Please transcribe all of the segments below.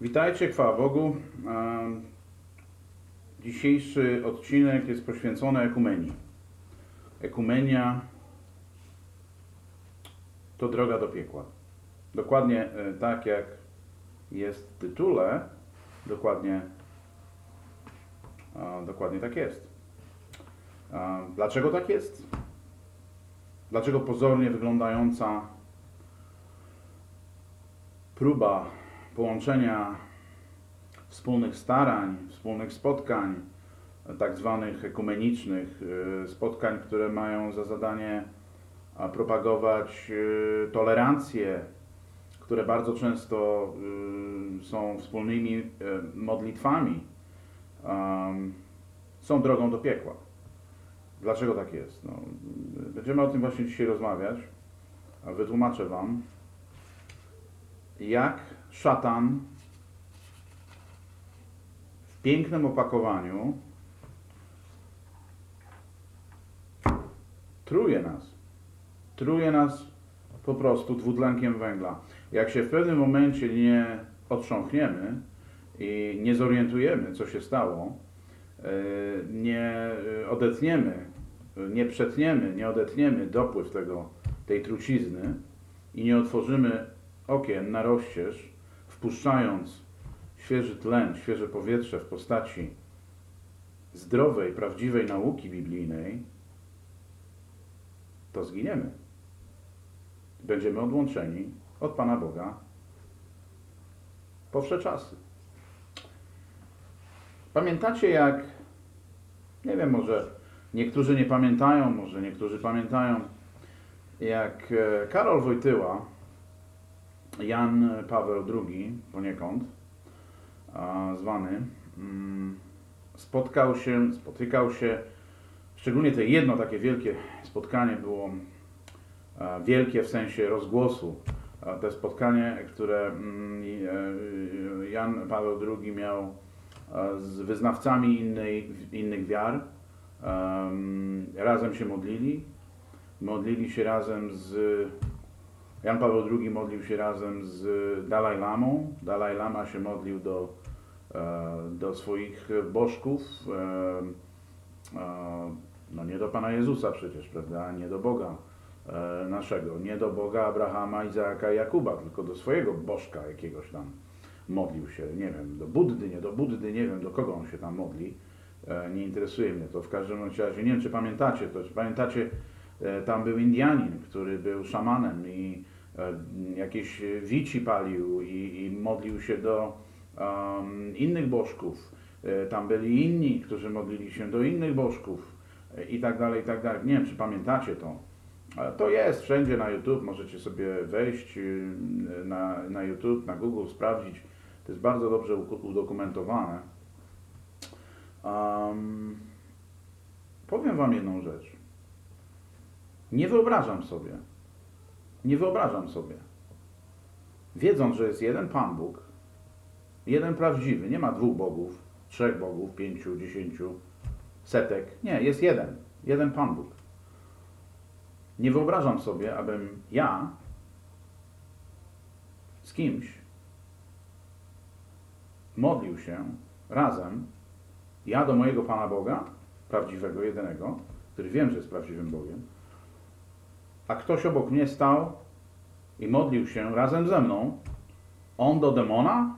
Witajcie, chwała Bogu. Dzisiejszy odcinek jest poświęcony ekumenii. Ekumenia to droga do piekła. Dokładnie e, tak jak jest w tytule, dokładnie, dokładnie tak jest. Dlaczego tak jest? Dlaczego pozornie wyglądająca próba połączenia wspólnych starań, wspólnych spotkań, tak zwanych ekumenicznych, y, spotkań, które mają za zadanie propagować y, tolerancję, które bardzo często y, są wspólnymi modlitwami, um, są drogą do piekła. Dlaczego tak jest? No, będziemy o tym właśnie dzisiaj rozmawiać, wytłumaczę Wam, jak szatan w pięknym opakowaniu truje nas. Truje nas po prostu dwutlenkiem węgla. Jak się w pewnym momencie nie otrząchniemy i nie zorientujemy, co się stało, e, nie e, odetniemy, nie przetniemy, nie odetniemy dopływ tego, tej trucizny i nie otworzymy okien na rozścież, wpuszczając świeży tlen, świeże powietrze w postaci zdrowej, prawdziwej nauki biblijnej, to zginiemy. Będziemy odłączeni od Pana Boga po wsze czasy. Pamiętacie jak, nie wiem, może niektórzy nie pamiętają, może niektórzy pamiętają, jak e, Karol Wojtyła, Jan Paweł II poniekąd, zwany, mm, spotkał się, spotykał się, szczególnie to jedno takie wielkie spotkanie było wielkie w sensie rozgłosu. To spotkanie, które mm, e, Jan Paweł II miał z wyznawcami innej, innych wiar. Em, Razem się modlili. Modlili się razem z Jan Paweł II modlił się razem z Dalaj Lamą. Dalaj Lama się modlił do, e, do swoich bożków. e, e, No nie do Pana Jezusa przecież, prawda? Nie do Boga naszego. Nie do Boga Abrahama, Izaaka Jakuba, tylko do swojego bożka jakiegoś tam modlił się. Nie wiem, do Buddy, nie do Buddy, nie wiem do kogo on się tam modli. Nie interesuje mnie to. W każdym razie, nie wiem czy pamiętacie to. Czy pamiętacie, tam był Indianin, który był szamanem i jakieś wici palił i, i modlił się do um, innych bożków. E, Tam byli inni, którzy modlili się do innych bożków e, i tak dalej, i tak dalej. Nie wiem, czy pamiętacie to. To jest wszędzie na YouTube, możecie sobie wejść y, na, na YouTube, na Google, sprawdzić. To jest bardzo dobrze udokumentowane. Um, powiem Wam jedną rzecz. Nie wyobrażam sobie, nie wyobrażam sobie, wiedząc, że jest jeden Pan Bóg, jeden prawdziwy, nie ma dwóch bogów, trzech bogów, pięciu, dziesięciu, setek. Nie, jest jeden, jeden Pan Bóg. Nie wyobrażam sobie, abym ja z kimś modlił się razem, ja do mojego Pana Boga, prawdziwego, jedynego, który wiem, że jest prawdziwym Bogiem, a ktoś obok mnie stał i modlił się razem ze mną, on do demona,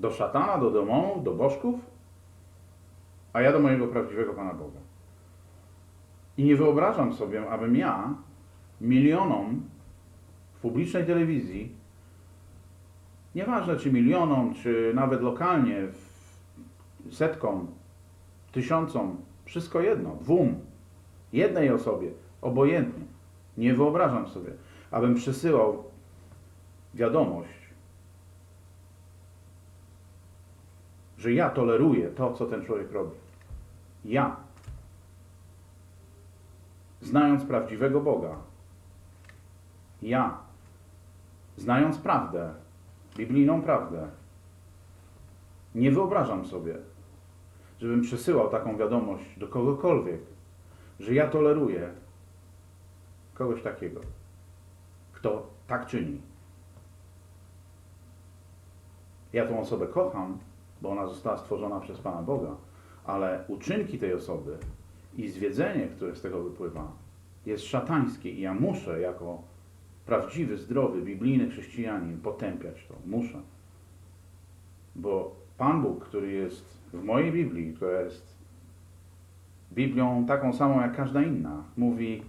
do szatana, do demonów, do bożków, a ja do mojego prawdziwego Pana Boga. I nie wyobrażam sobie, abym ja milionom w publicznej telewizji, nieważne czy milionom, czy nawet lokalnie, setkom, tysiącom, wszystko jedno, dwóm, jednej osobie, obojętnie. Nie wyobrażam sobie, abym przesyłał wiadomość, że ja toleruję to, co ten człowiek robi. Ja, znając prawdziwego Boga, ja, znając prawdę, biblijną prawdę, nie wyobrażam sobie, żebym przesyłał taką wiadomość do kogokolwiek, że ja toleruję kogoś takiego, kto tak czyni. Ja tą osobę kocham, bo ona została stworzona przez Pana Boga, ale uczynki tej osoby i zwiedzenie, które z tego wypływa, jest szatańskie i ja muszę jako prawdziwy, zdrowy, biblijny chrześcijanin potępiać to. Muszę. Bo Pan Bóg, który jest w mojej Biblii, która jest Biblią taką samą jak każda inna, mówi: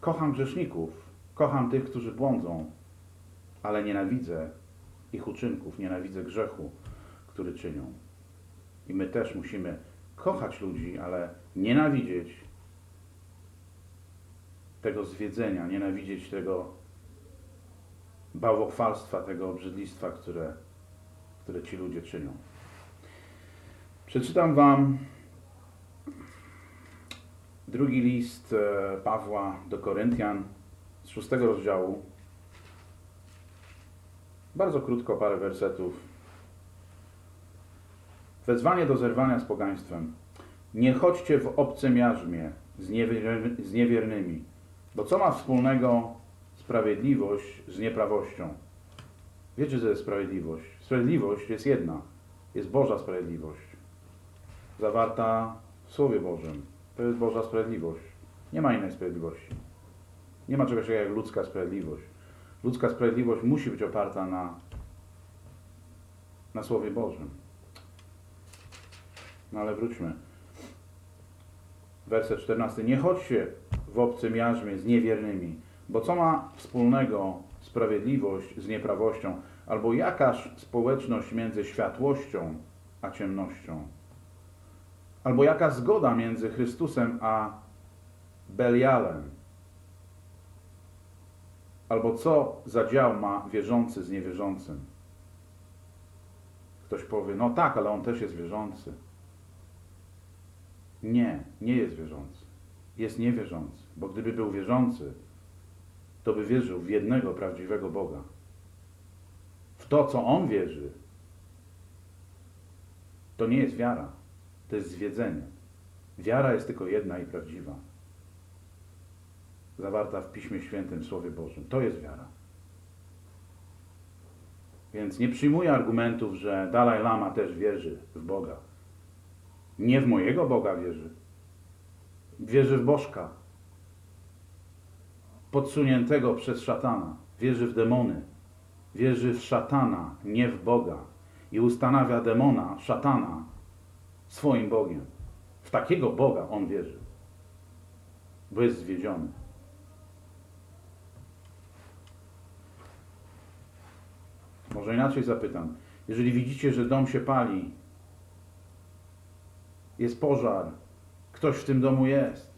Kocham grzeszników, kocham tych, którzy błądzą, ale nienawidzę ich uczynków, nienawidzę grzechu, który czynią. I my też musimy kochać ludzi, ale nienawidzieć tego zwiedzenia, nienawidzieć tego bałwochwalstwa, tego obrzydlistwa, które, które ci ludzie czynią. Przeczytam Wam drugi list e, Pawła do Koryntian z szóstego rozdziału. Bardzo krótko, parę wersetów. Wezwanie do zerwania z pogaństwem. Nie chodźcie w obcym jarzmie z, niewier- z niewiernymi, bo co ma wspólnego sprawiedliwość z nieprawością? Wiecie, co jest sprawiedliwość? Sprawiedliwość jest jedna. Jest Boża sprawiedliwość. Zawarta w Słowie Bożym. To jest Boża sprawiedliwość. Nie ma innej sprawiedliwości. Nie ma czegoś takiego jak ludzka sprawiedliwość. Ludzka sprawiedliwość musi być oparta na, na Słowie Bożym. No ale wróćmy. Werset 14. Nie chodźcie w obcym jarzmie z niewiernymi, bo co ma wspólnego sprawiedliwość z nieprawością, albo jakaż społeczność między światłością a ciemnością? Albo jaka zgoda między Chrystusem a Belialem? Albo co za dział ma wierzący z niewierzącym? Ktoś powie, no tak, ale on też jest wierzący. Nie, nie jest wierzący. Jest niewierzący, bo gdyby był wierzący, to by wierzył w jednego prawdziwego Boga. W to, co on wierzy, to nie jest wiara, to jest zwiedzenie. Wiara jest tylko jedna i prawdziwa. Zawarta w Piśmie Świętym, Słowie Bożym. To jest wiara. Więc nie przyjmuję argumentów, że Dalaj Lama też wierzy w Boga. Nie w mojego Boga wierzy. Wierzy w Bożka. Podsuniętego przez szatana. Wierzy w demony. Wierzy w szatana, nie w Boga. I ustanawia demona, szatana, swoim Bogiem. W takiego Boga on wierzy. Bo jest zwiedziony. Może inaczej zapytam. Jeżeli widzicie, że dom się pali, jest pożar, ktoś w tym domu jest,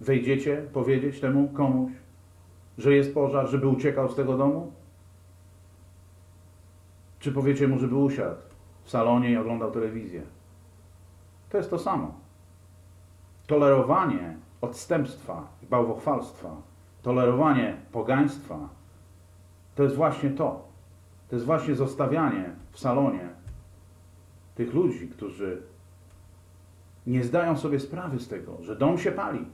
wejdziecie powiedzieć temu komuś, że jest pożar, żeby uciekał z tego domu? Czy powiecie mu, żeby usiadł w salonie i oglądał telewizję? To jest to samo. Tolerowanie odstępstwa i bałwochwalstwa, tolerowanie pogaństwa, to jest właśnie to. To jest właśnie zostawianie w salonie tych ludzi, którzy nie zdają sobie sprawy z tego, że dom się pali,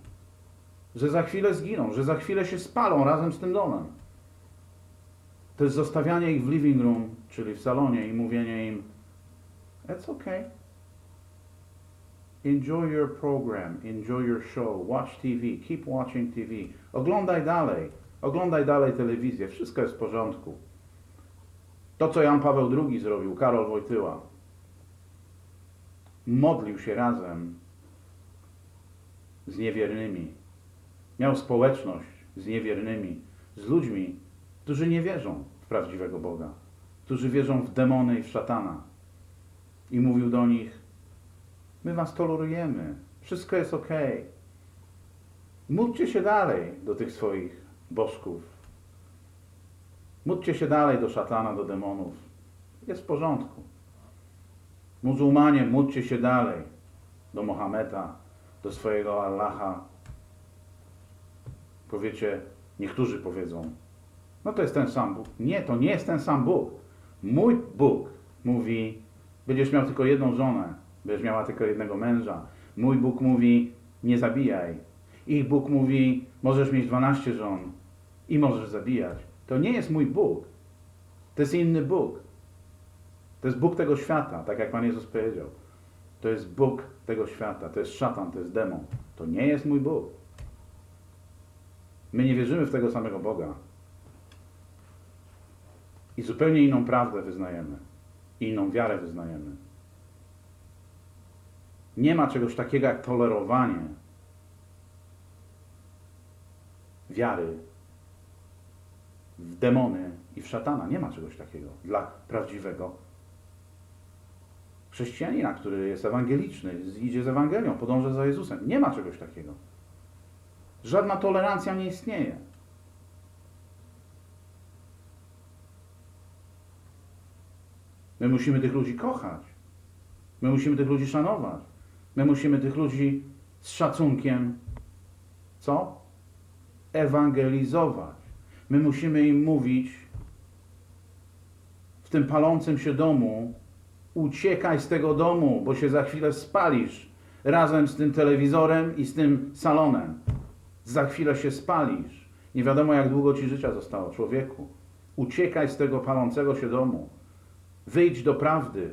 że za chwilę zginą, że za chwilę się spalą razem z tym domem. To jest zostawianie ich w living room, czyli w salonie i mówienie im It's okay. Enjoy your program, enjoy your show, watch TV, keep watching TV. Oglądaj dalej, oglądaj dalej telewizję, wszystko jest w porządku. To, co Jan Paweł II zrobił, Karol Wojtyła, modlił się razem z niewiernymi. Miał społeczność z niewiernymi, z ludźmi, którzy nie wierzą w prawdziwego Boga, którzy wierzą w demony i w szatana. I mówił do nich: My was tolerujemy, wszystko jest ok. Módlcie się dalej do tych swoich bożków. Módlcie się dalej do szatana, do demonów. Jest w porządku. Muzułmanie, módlcie się dalej do Mohameda, do swojego Allaha. Powiecie, niektórzy powiedzą, no to jest ten sam Bóg. Nie, to nie jest ten sam Bóg. Mój Bóg mówi, będziesz miał tylko jedną żonę, będziesz miała tylko jednego męża. Mój Bóg mówi, nie zabijaj. Ich Bóg mówi, możesz mieć 12 żon i możesz zabijać. To nie jest mój Bóg. To jest inny Bóg. To jest Bóg tego świata, tak jak Pan Jezus powiedział. To jest Bóg tego świata, to jest szatan, to jest demon. To nie jest mój Bóg. My nie wierzymy w tego samego Boga. I zupełnie inną prawdę wyznajemy. Inną wiarę wyznajemy. Nie ma czegoś takiego jak tolerowanie wiary w demony i w szatana. Nie ma czegoś takiego dla prawdziwego chrześcijanina, który jest ewangeliczny, idzie z Ewangelią, podąża za Jezusem. Nie ma czegoś takiego. Żadna tolerancja nie istnieje. My musimy tych ludzi kochać. My musimy tych ludzi szanować. My musimy tych ludzi z szacunkiem co? Ewangelizować. My musimy im mówić w tym palącym się domu, uciekaj z tego domu, bo się za chwilę spalisz razem z tym telewizorem i z tym salonem. Za chwilę się spalisz. Nie wiadomo, jak długo ci życia zostało, człowieku. Uciekaj z tego palącego się domu. Wyjdź do prawdy.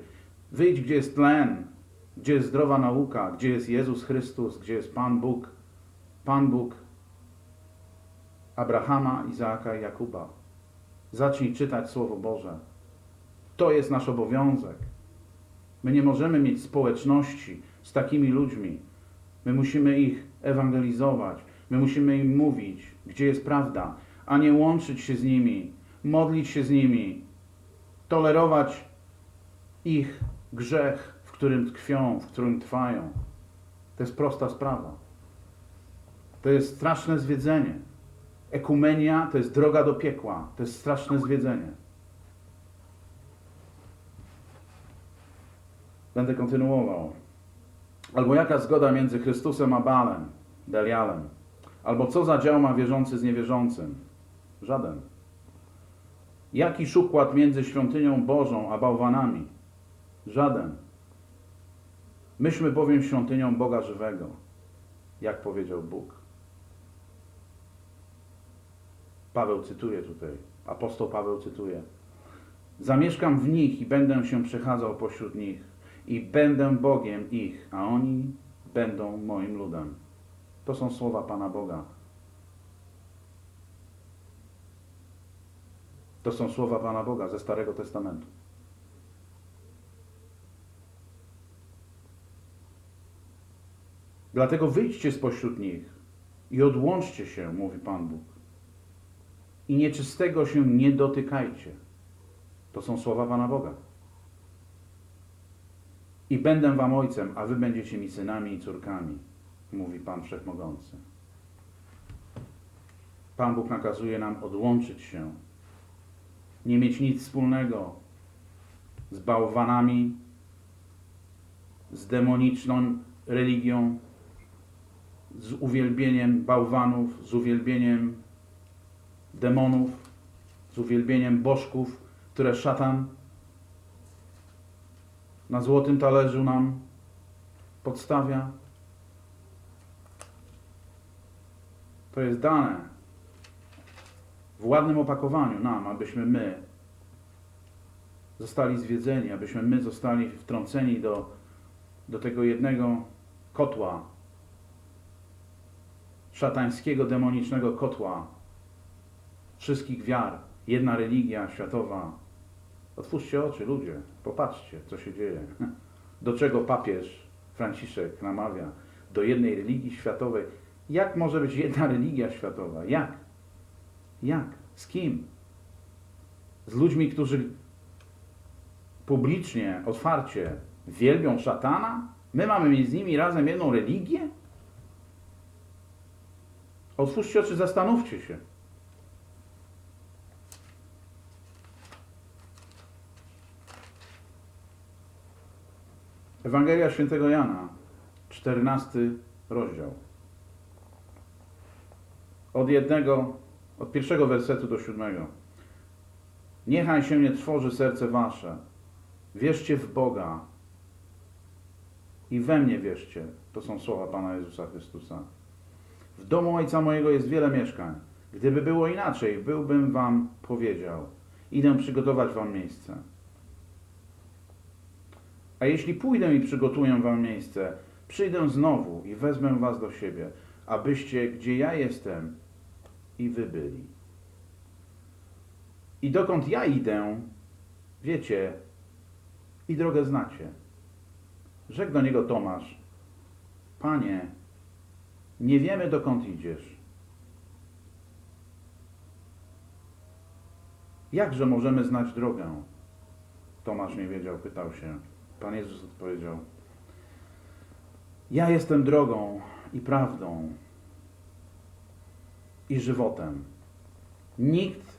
Wyjdź, gdzie jest tlen, gdzie jest zdrowa nauka, gdzie jest Jezus Chrystus, gdzie jest Pan Bóg. Pan Bóg Abrahama, Izaaka i Jakuba. Zacznij czytać Słowo Boże. To jest nasz obowiązek. My nie możemy mieć społeczności z takimi ludźmi. My musimy ich ewangelizować. My musimy im mówić, gdzie jest prawda, a nie łączyć się z nimi, modlić się z nimi, tolerować ich grzech, w którym tkwią, w którym trwają. To jest prosta sprawa. To jest straszne zwiedzenie. Ekumenia to jest droga do piekła. To jest straszne zwiedzenie. Będę kontynuował. Albo jaka zgoda między Chrystusem a Balem, Belialem? Albo co za dział ma wierzący z niewierzącym? Żaden. Jaki szukład między świątynią Bożą a bałwanami? Żaden. Myśmy bowiem świątynią Boga żywego, jak powiedział Bóg. Paweł cytuje tutaj, apostoł Paweł cytuje. Zamieszkam w nich i będę się przechadzał pośród nich i będę Bogiem ich, a oni będą moim ludem. To są słowa Pana Boga. To są słowa Pana Boga ze Starego Testamentu. Dlatego wyjdźcie spośród nich i odłączcie się, mówi Pan Bóg. I nieczystego się nie dotykajcie. To są słowa Pana Boga. I będę wam ojcem, a wy będziecie mi synami i córkami, mówi Pan Wszechmogący. Pan Bóg nakazuje nam odłączyć się, nie mieć nic wspólnego z bałwanami, z demoniczną religią, z uwielbieniem bałwanów, z uwielbieniem demonów, z uwielbieniem bożków, które szatan na złotym talerzu nam podstawia. To jest dane w ładnym opakowaniu nam, abyśmy my zostali zwiedzeni, abyśmy my zostali wtrąceni do, do tego jednego kotła, szatańskiego, demonicznego kotła wszystkich wiar, jedna religia światowa. Otwórzcie oczy, ludzie, popatrzcie, co się dzieje. Do czego papież Franciszek namawia? Do jednej religii światowej. Jak może być jedna religia światowa? Jak? Jak? Z kim? Z ludźmi, którzy publicznie, otwarcie wielbią szatana? My mamy mieć z nimi razem jedną religię? Otwórzcie oczy, zastanówcie się. Ewangelia Świętego Jana, 14 rozdział. Od jednego, od pierwszego wersetu do siódmego. Niechaj się nie trwoży serce wasze. Wierzcie w Boga i we mnie wierzcie. To są słowa Pana Jezusa Chrystusa. W domu Ojca mojego jest wiele mieszkań. Gdyby było inaczej, byłbym wam powiedział. Idę przygotować wam miejsce. A jeśli pójdę i przygotuję wam miejsce, przyjdę znowu i wezmę was do siebie, abyście, gdzie ja jestem, i wy byli. I dokąd ja idę, wiecie i drogę znacie. Rzekł do niego Tomasz, Panie, nie wiemy dokąd idziesz. Jakże możemy znać drogę? Tomasz nie wiedział, pytał się. Pan Jezus odpowiedział: Ja jestem drogą i prawdą i żywotem. Nikt,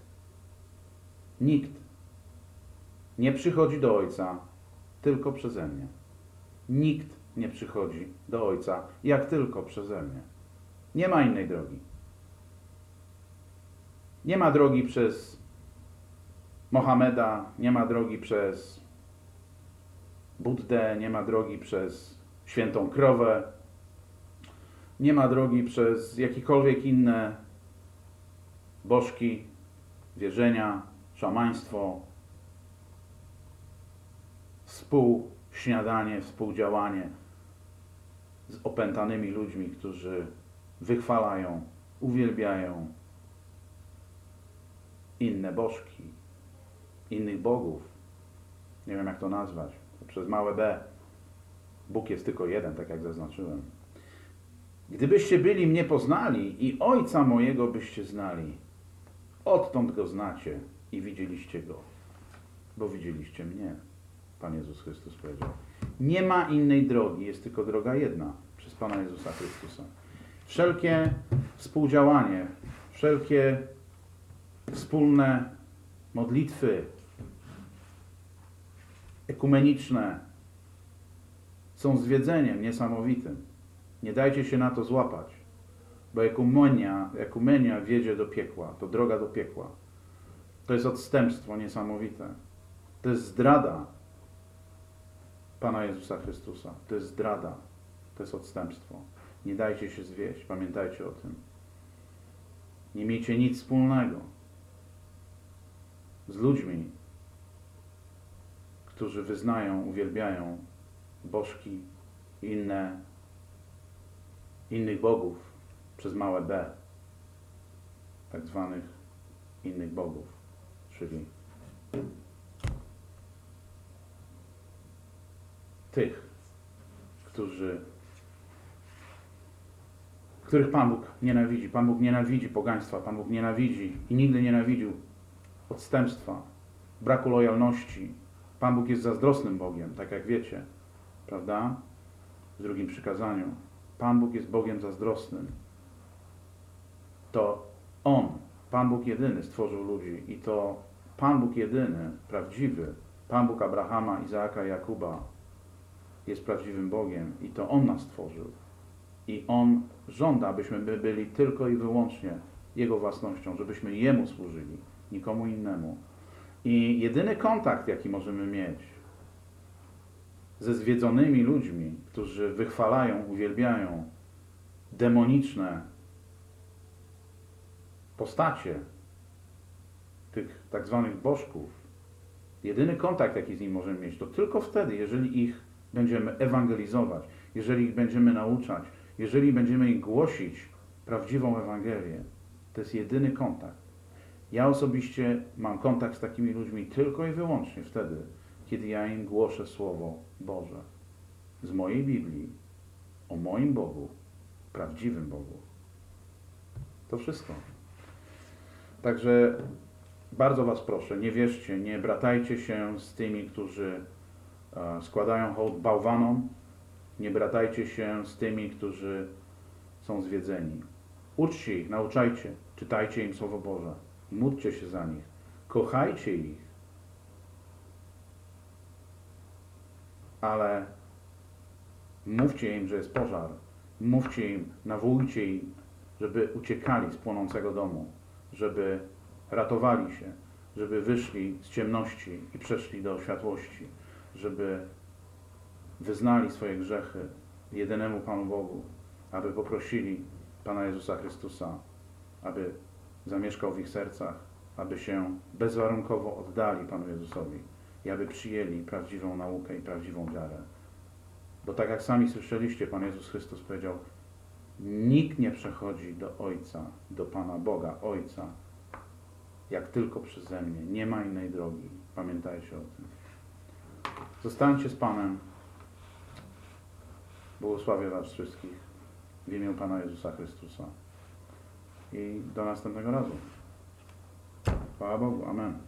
nikt nie przychodzi do Ojca tylko przeze mnie. Nikt nie przychodzi do Ojca jak tylko przeze mnie. Nie ma innej drogi. Nie ma drogi przez Mohameda, nie ma drogi przez Buddę, nie ma drogi przez świętą krowę, nie ma drogi przez jakiekolwiek inne bożki, wierzenia, szamaństwo, współśniadanie, współdziałanie z opętanymi ludźmi, którzy wychwalają, uwielbiają inne bożki, innych bogów. Nie wiem jak to nazwać. Przez małe b. Bóg jest tylko jeden, tak jak zaznaczyłem. Gdybyście byli mnie poznali i Ojca mojego byście znali, odtąd go znacie i widzieliście go, bo widzieliście mnie. Pan Jezus Chrystus powiedział. Nie ma innej drogi, jest tylko droga jedna przez Pana Jezusa Chrystusa. Wszelkie współdziałanie, wszelkie wspólne modlitwy ekumeniczne są zwiedzeniem niesamowitym. Nie dajcie się na to złapać, bo ekumenia, ekumenia wiedzie do piekła, to droga do piekła. To jest odstępstwo niesamowite. To jest zdrada Pana Jezusa Chrystusa. To jest zdrada. To jest odstępstwo. Nie dajcie się zwieść. Pamiętajcie o tym. Nie miejcie nic wspólnego z ludźmi, którzy wyznają, uwielbiają bożki i inne, innych bogów przez małe b, tak zwanych innych bogów, czyli tych, którzy, których Pan Bóg nienawidzi. Pan Bóg nienawidzi pogaństwa, Pan Bóg nienawidzi i nigdy nienawidził odstępstwa, braku lojalności. Pan Bóg jest zazdrosnym Bogiem, tak jak wiecie, prawda? W drugim przykazaniu. Pan Bóg jest Bogiem zazdrosnym. To On, Pan Bóg jedyny stworzył ludzi i to Pan Bóg jedyny, prawdziwy, Pan Bóg Abrahama, Izaaka Jakuba jest prawdziwym Bogiem i to On nas stworzył. I On żąda, abyśmy my byli tylko i wyłącznie Jego własnością, żebyśmy Jemu służyli, nikomu innemu. I jedyny kontakt, jaki możemy mieć ze zwiedzonymi ludźmi, którzy wychwalają, uwielbiają demoniczne postacie tych tak zwanych bożków, jedyny kontakt, jaki z nimi możemy mieć, to tylko wtedy, jeżeli ich będziemy ewangelizować, jeżeli ich będziemy nauczać, jeżeli będziemy ich głosić prawdziwą Ewangelię. To jest jedyny kontakt. Ja osobiście mam kontakt z takimi ludźmi tylko i wyłącznie wtedy, kiedy ja im głoszę Słowo Boże z mojej Biblii o moim Bogu, prawdziwym Bogu. To wszystko. Także bardzo Was proszę, nie wierzcie, nie bratajcie się z tymi, którzy e, składają hołd bałwanom, nie bratajcie się z tymi, którzy są zwiedzeni. Uczcie ich, nauczajcie, czytajcie im Słowo Boże. Módlcie się za nich. Kochajcie ich. Ale mówcie im, że jest pożar. Mówcie im, nawołujcie im, żeby uciekali z płonącego domu, żeby ratowali się, żeby wyszli z ciemności i przeszli do światłości, żeby wyznali swoje grzechy jedynemu Panu Bogu, aby poprosili Pana Jezusa Chrystusa, aby zamieszkał w ich sercach aby się bezwarunkowo oddali Panu Jezusowi i aby przyjęli prawdziwą naukę i prawdziwą wiarę. Bo tak jak sami słyszeliście, Pan Jezus Chrystus powiedział, nikt nie przechodzi do Ojca, do Pana Boga, Ojca, jak tylko przeze mnie. Nie ma innej drogi. Pamiętajcie o tym. Zostańcie z Panem. Błogosławię Was wszystkich w imię Pana Jezusa Chrystusa. I do następnego razu. Chwała Bogu. Amen.